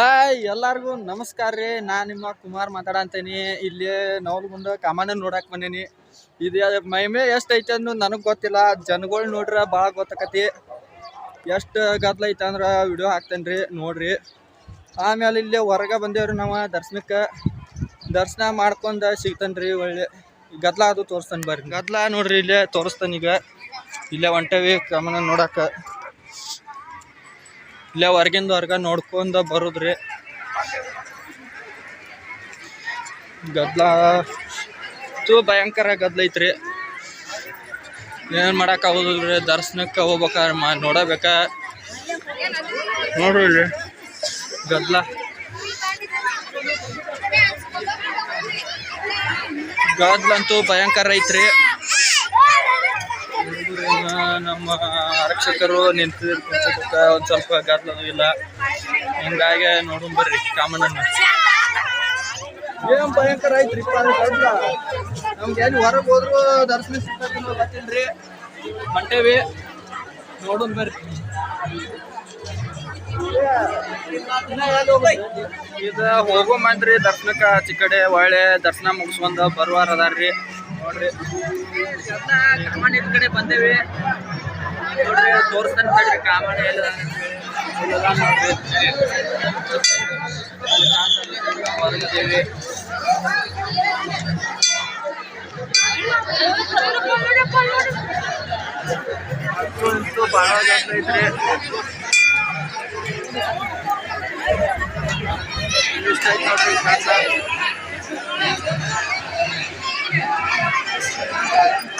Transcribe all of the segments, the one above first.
Hi, ಎಲ್ಲಾರ್ಗು ನಮಸ್ಕಾರ ರೀ. ನಾ ನಿಮ್ಮ ಕುಮಾರ್ ಮಾತಾಡಂತೇನಿ. ಇಲ್ಲಿ ನವಲ್ ಮುಂದೆ ಕಾಮಣ್ಣ ನೋಡಕ್ ಬಂದೇನಿ. ಇದು ಮೈಮೆ ಎಷ್ಟು ಐತೆ ಅನ್ನೋದು ನನಗೆ ಗೊತ್ತಿಲ್ಲ. ಜನಗಳು ನೋಡ್ರ ಭಾಳ ಗೊತ್ತಾಕತಿ. ಎಷ್ಟು ಗದ್ಲ ಐತೆ ಅಂದ್ರೆ ವಿಡಿಯೋ ಹಾಕ್ತೇನೆ ರೀ, ನೋಡ್ರಿ. ಆಮೇಲೆ ಇಲ್ಲಿ ಹೊರಗೆ ಬಂದೇವ್ರಿ ನಾವು ದರ್ಶನಕ್ಕೆ. ದರ್ಶನ ಮಾಡ್ಕೊಂಡು ಸಿಗ್ತಾನೆ ರೀ ಒಳ್ಳೆ ಗದ್ಲ ಅದು ತೋರಿಸ್ತಾನೆ ಬರ್ರಿ. ಗದ್ಲ ನೋಡ್ರಿ ಇಲ್ಲೇ ತೋರಿಸ್ತಾನೀಗ ಇಲ್ಲೇ ಹೊಂಟೇವಿ ಕಾಮಣ್ಣ ನೋಡಕ್ಕೆ ಇಲ್ಲೇ ಹೊರಗಿಂದ ಹೊರಗ ನೋಡ್ಕೊಂಡ ಬರೋದ್ರಿ. ಗದ್ಲ ತು ಭಯಂಕರ ಗದ್ಲ ಐತ್ರಿ. ಏನ್ ಮಾಡಕ್ ಆಗೋದಿಲ್ರಿ? ದರ್ಶನಕ್ಕೆ ಹೋಗ್ಬೇಕಾದ್ರೆ ಮಾ ನೋಡಬೇಕ. ನೋಡ್ರಿ ಗದ್ಲ. ಗದ್ಲಂತೂ ಭಯಂಕರ ಐತ್ರಿ. ನಮ್ಮ ಆರಕ್ಷಕರು ನಿಂತಿರ್ತ ಒಂದ್ ಸ್ವಲ್ಪ ಗದ್ಲನೂ ಇಲ್ಲ. ಹಿಂಗಾಗಿ ನೋಡೋಣ ಬರ್ರಿ ಕಾಮಣ್ಣನ. ಏನ್ ಭಯಂಕರ ಐತ್ರಿ ನಮ್ಗೆ ಎಲ್ಲಿ ಹೊರಗೆ ಹೋದ್ರು ದರ್ಶನ ಸಿಗ್ತದೆ ಗೊತ್ತಿಲ್ರಿ. ಹೊಂಟೇವಿ ನೋಡೋಣ ಬರ್ರಿ. ಇದು ಹೋಗೋ ಮಂದ್ರಿ ದರ್ಶನಕ್ಕ ಚಿಕ್ಕಡೆ ಕಡೆ ಒಳ್ಳೆ ದರ್ಶನ ಮುಗಿಸ್ಕೊಂಡ್ ಬರುವಾರ ಅದಾರ್ರಿ. ನೋಡ್ರಿ. ಕಾಮಣ್ಣ ಇದ್ ಕಡೆ ಬಂದೇವಿ. ನೋಡ್ರಿ ತೋರಿಸ್ತಾನೆ ತಡ್ರಿ ಕಾಮಣ್ಣ ಎಲ್ಲ. ಹೊರಗಿದ್ದೀವಿ. ಅಂತೂ ಐತ್ರಿ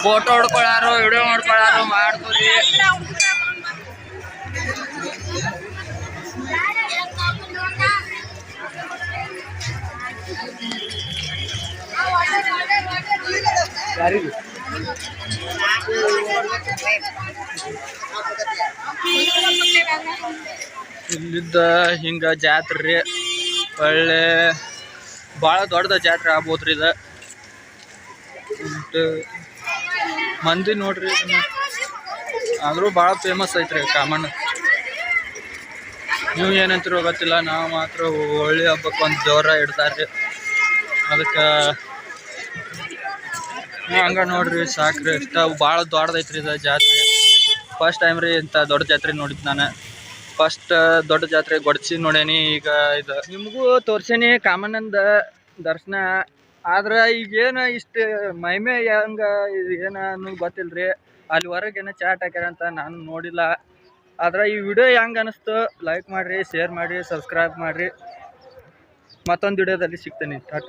ಫೋಟೋ ಹೊಡ್ಕೊಳಾರು ವಿಡಿಯೋ ಮಾಡ್ಕೊಳಾರು ಯಾರಿಗೆ ಇಲ್ಲಿದ್ದ ಹಿಂಗ ಜಾತ್ರೆ ಒಳ್ಳೆ ಬಹಳ ದೊಡ್ಡದ ಜಾತ್ರೆ ಆಗ್ಬೋದ್ರಿ ಇದು. ಮಂದಿ ನೋಡ್ರಿ. ಬಹಳ ಭಾಳ ಫೇಮಸ್ ಐತ್ರಿ ಕಾಮಣ್ಣ ನೀವು ಏನಂತಿರೋ ಗೊತ್ತಿಲ್ಲ, ನಾವು ಮಾತ್ರ ಹೋಳಿ ಹಬ್ಬಕ್ಕೆ ಒಂದು ಜೋರ ಇಡ್ತಾರ್ರಿ. ಅದಕ್ಕೆ ಹಂಗ ನೋಡ್ರಿ, ಸಾಕ್ರಿ. ಇಷ್ಟ ಭಾಳ ದೊಡ್ಡದೈತ್ರಿ ಇದು ಜಾತ್ರೆ. ಫಸ್ಟ್ ಟೈಮ್ ರೀ ಇಂಥ ದೊಡ್ಡ ಜಾತ್ರೆ ನೋಡಿದ್ದು ನಾನು. ಫಸ್ಟ್ ದೊಡ್ಡ ಜಾತ್ರೆ ಗೊಡ್ಸಿ ನೋಡೇನಿ ಈಗ ಇದು. ನಿಮಗೂ ತೋರ್ಸೇನಿ ಕಾಮಣ್ಣಂದ ದರ್ಶನ. ಆದ್ರೆ ಈಗೇನು ಇಷ್ಟು ಮಹಿಮೆ ಹೆಂಗ ಏನ ಅನ್ನೋದು ಗೊತ್ತಿಲ್ರಿ. ಅಲ್ಲಿ ಹೊರಗೆ ಏನೋ ಚಾಟ್ ಹಾಕ್ಯಾರ ಅಂತ ನಾನು ನೋಡಿಲ್ಲ. ಆದ್ರೆ ಈ ವಿಡಿಯೋ ಹೆಂಗೆ ಅನಿಸ್ತು ಲೈಕ್ ಮಾಡಿರಿ ಶೇರ್ ಮಾಡಿರಿ ಸಬ್ಸ್ಕ್ರೈಬ್ ಮಾಡಿರಿ. ಮತ್ತೊಂದು ವಿಡಿಯೋದಲ್ಲಿ ಸಿಗ್ತೀನಿ. ಟಾಟಾ.